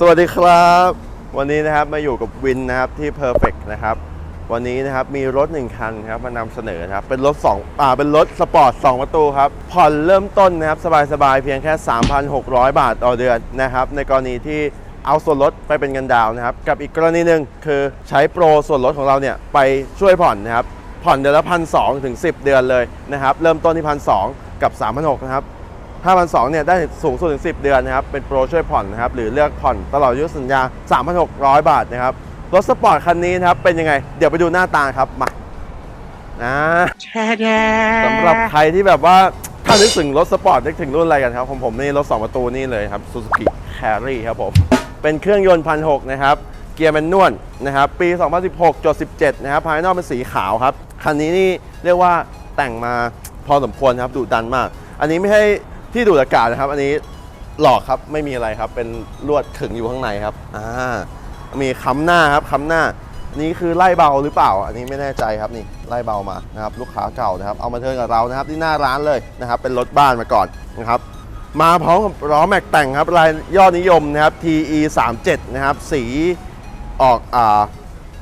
สวัสดีครับ วันนี้นะครับมาอยู่กับวินนะครับที่ Perfect นะครับ วันนี้นะครับมีรถ 1 คันครับมานำเสนอนะครับเป็นรถ2อ่าเป็นรถสปอร์ต2ประตูครับผ่อนเริ่มต้นนะครับสบายๆเพียงแค่ 3,600 บาทต่อเดือนนะครับในกรณีที่เอาส่วนลดไปเป็นเงินดาวน์นะครับ กับอีกกรณีหนึ่งคือใช้โปรส่วนลดของเราเนี่ยไปช่วยผ่อนนะครับผ่อนเดือนละพันสถึง10เดือนเลยนะครับเริ่มต้นที่พันสกับ3,600นะครับ 5,200เนี่ยได้สูงสุดถึง 10 เดือนนะครับ เป็นโปรช่วยผ่อนนะครับ หรือเลือกผ่อนตลอดอายุสัญญา 3,600 บาทนะครับ รถสปอร์ตคันนี้นะครับ เป็นยังไง เดี๋ยวไปดูหน้าตาครับ มานะสำหรับใครที่แบบว่าถ้านึกถึงรถสปอร์ตนึกถึงรุ่นอะไรกันครับของผมนี่รถ 2 ประตูนี่เลยครับ Suzuki Carry ครับผม เป็นเครื่องยนต์1,600นะครับเกียร์แมนนวลนะครับปี 2016จด17นะครับภายนอกเป็นสีขาวครับ คันนี้นี่เรียกว่าแต่งมาพอสมควรครับดุดันมาก อันนี้ไม่ใช่ ที่ดูดอากาศนะครับ อันนี้หลอกครับไม่มีอะไรครับ เป็นลวดขึงอยู่ข้างในครับอ่ามีค้ำหน้าครับค้ำหน้าอันนี้คือไล่เบาหรือเปล่า อันนี้ไม่แน่ใจครับนี่ไล่เบามานะครับลูกค้าเก่านะครับเอามาเทิร์นกับเรานะครับที่หน้าร้านเลยนะครับ เป็นรถบ้านมาก่อนนะครับมาพร้อมกับล้อแม็กแต่งครับลายยอดนิยมนะครับ TE 3 7นะครับสีออกอ่า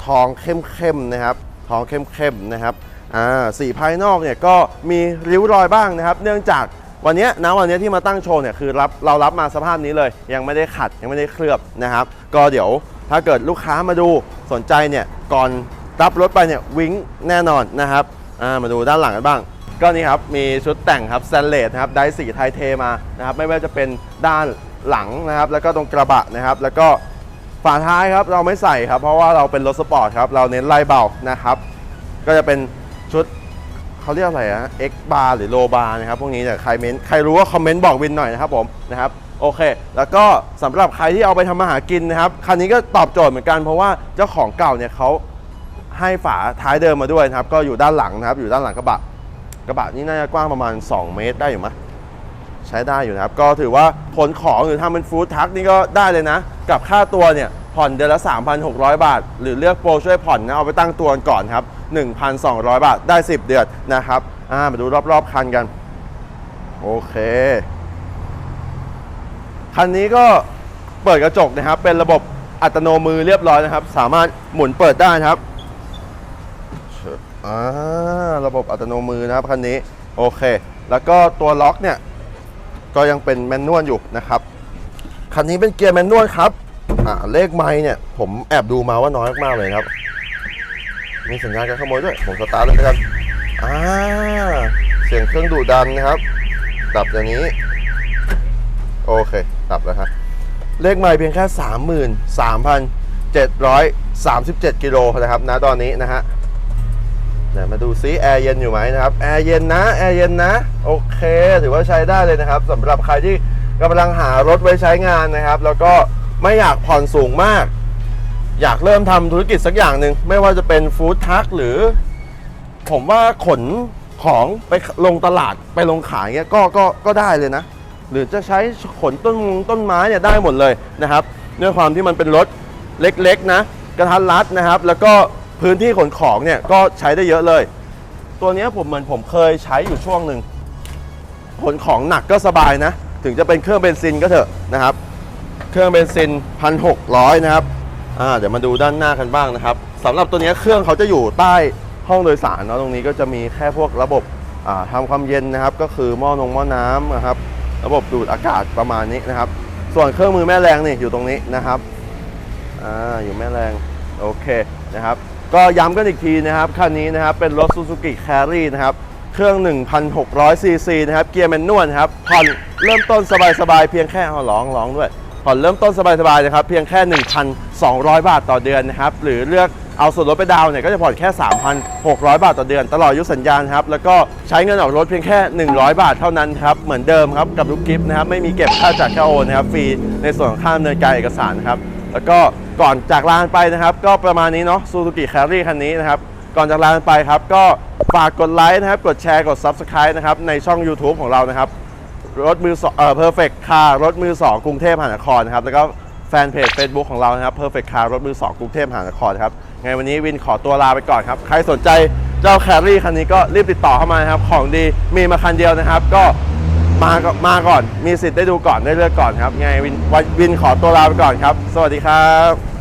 ทองเข้มๆนะครับทองเข้มๆนะครับอ่าสีภายนอกเนี่ยก็มีริ้วรอยบ้างนะครับ เนื่องจาก วันนี้นะวันนี้ที่มาตั้งโชว์เนี่ยคือรับเรารับมาสภาพนี้เลย ยังไม่ได้ขัดยังไม่ได้เคลือบนะครับ ก็เดี๋ยวถ้าเกิดลูกค้ามาดูสนใจเนี่ยก่อนรับรถไปเนี่ยวิ้งแน่นอนนะครับามาดูด้านหลังกันบ้าง ก็นี่ครับมีชุดแต่งครับแตนเลสนะครับได้สีไทยเทมานะครับไม่ว่าจะเป็นด้านหลังนะครับ แล้วก็ตรงกระบะนะครับ แล้วก็ฝาท้ายครับเราไม่ใส่ครับ เพราะว่าเราเป็นรถสปอร์ตครับเราเน้นไล่เบานะครับ ก็จะเป็นชุด เขาเรียกอะไรอะ X bar หรือ low bar นะครับพวกนี้เนี่ใครเมนใครรู้ก็คอมเมนต์บอกวินหน่อยนะครับผมนะครับโอเค แล้วก็สำหรับใครที่เอาไปทำมาหากินนะครับคันนี้ก็ตอบโจทย์เหมือนกันเพราะว่าเจ้าของเก่าเนี่ยเขาให้ฝาท้ายเดิมมาด้วยนะครับ ก็อยู่ด้านหลังนะครับ อยู่ด้านหลังกระบะกระบะนี่น่าจะกว้างประมาณ 2 เมตรได้อยู่มั้ยใช้ได้อยู่นะครับ ก็ถือว่าขนของหรือทำเป็นฟู้ดทักนี่ก็ได้เลยนะ กับค่าตัวเนี่ยผ่อนเดือนละ 3,600 บาท หรือเลือกโปรช่วยผ่อนนะเอาไปตั้งตัวกันก่อนครับ 1,200 บาท ได้ 10 เดือนนะครับอ่ามาดูรอบๆคันกัน โอเคคันนี้ก็เปิดกระจกนะครับ เป็นระบบอัตโนมือเรียบร้อยนะครับ สามารถหมุนเปิดได้นะครับอ่าระบบอัตโนมือนะครับคันนี้โอเค แล้วก็ตัวล็อกเนี่ย ก็ยังเป็นแมนนวลอยู่นะครับคันนี้เป็นเกียร์แมนนวลครับอ่าเลขไม้เนี่ย ผมแอบดูมาว่าน้อยมากๆเลยครับ มีสัญญาณการขโมยด้วย ผมสตาร์ทเลยแล้วกันอ่าเสียงเครื่องดูดดันนะครับ ดับอย่างนี้ โอเค ดับแล้วครับ เลขไม้เพียงแค่ 33,737 กิโลนะครับนะตอนนี้นะฮะเดี๋ยวมาดูซิแอร์เย็นอยู่ไหมนะครับ แอร์เย็นนะ แอร์เย็นนะ โอเค ถือว่าใช้ได้เลยนะครับสำหรับใครที่กำลังหารถไว้ใช้งานนะครับ แล้วก็ไม่อยากผ่อนสูงมาก อยากเริ่มทำธุรกิจสักอย่างหนึ่งไม่ว่าจะเป็นฟู้ดทักหรือ ผมว่าขนของไปลงตลาดไปลงขายเงี้ยก็ก็ก็ได้เลยนะ หรือจะใช้ขนต้นต้นไม้เนี่ยได้หมดเลยนะครับด้วยความที่มันเป็นรถเล็กๆนะ กระทัดรัดนะครับ แล้วก็พื้นที่ขนของเนี่ยก็ใช้ได้เยอะเลย ตัวนี้ผมเหมือนผมเคยใช้อยู่ช่วงหนึ่งขนของหนักก็สบายนะ ถึงจะเป็นเครื่องเบนซินก็เถอะนะครับ เครื่องเบนซินพันหกร้อยนะครับ อ่าเดี๋ยวมาดูด้านหน้ากันบ้างนะครับสำหรับตัวนี้เครื่องเขาจะอยู่ใต้ห้องโดยสารเนาะตรงนี้ก็จะมีแค่พวกระบบอ่าทำความเย็นนะครับ ก็คือหม้อนงหม้อน้ำนะครับ ระบบดูดอากาศประมาณนี้นะครับ ส่วนเครื่องมือแม่แรงนี่อยู่ตรงนี้นะครับอ่าอยู่แม่แรงโอเคนะครับก็ย้ำกันอีกทีนะครับคันนี้นะครับเป็นรถ Suzuki Carry นะครับเครื่อง 1,600 ซีซีนะครับเกียร์แมนนวลครับผ่อนเริ่มต้นสบายๆเพียงแค่เอร้องร้องด้วยผ่อนเริ่มต้นสบายๆนะครับเพียงแค่ 200 บาทต่อเดือนนะครับ หรือเลือกเอาส่วนลดไปดาวน์เนี่ยก็จะผ่อนแค่ 3,600 บาทต่อเดือน ตลอดอายุสัญญาณครับ แล้วก็ใช้เงินออกรถเพียงแค่ 100 บาทเท่านั้นครับ เหมือนเดิมครับ กับทุกกิฟต์นะครับ ไม่มีเก็บค่าจากค่าโอนนะครับ ฟรีในส่วนของค่าดำเนินการเอกสารครับ แล้วก็ก่อนจากลานไปนะครับ ก็ประมาณนี้เนาะ Suzuki Carry คันนี้นะครับ ก่อนจากลานไปครับ ก็ฝากกดไลค์นะครับ กดแชร์ กด Subscribe นะครับ ในช่อง YouTube ของเรานะครับ รถมือสองเอ่อ perfect car รถมือ2กรุงเทพมหานครนะครับ แล้วก็ ฟนเพจ Facebook ของเรานะครับ perfect car รถมือ2กรุงเทพมหานครครับไงวันนี้วินขอตัวลาไปก่อนครับ ใครสนใจเจ้าแครี่คันนี้ก็รีบติดต่อเข้ามานะครับ ของดีมีมาคันเดียวนะครับ ก็มาก็มาก่อนมีสิทธิ์ได้ดูก่อนได้เลือกก่อนครับไงวินวินขอตัวลาไปก่อนครับ สวัสดีครับ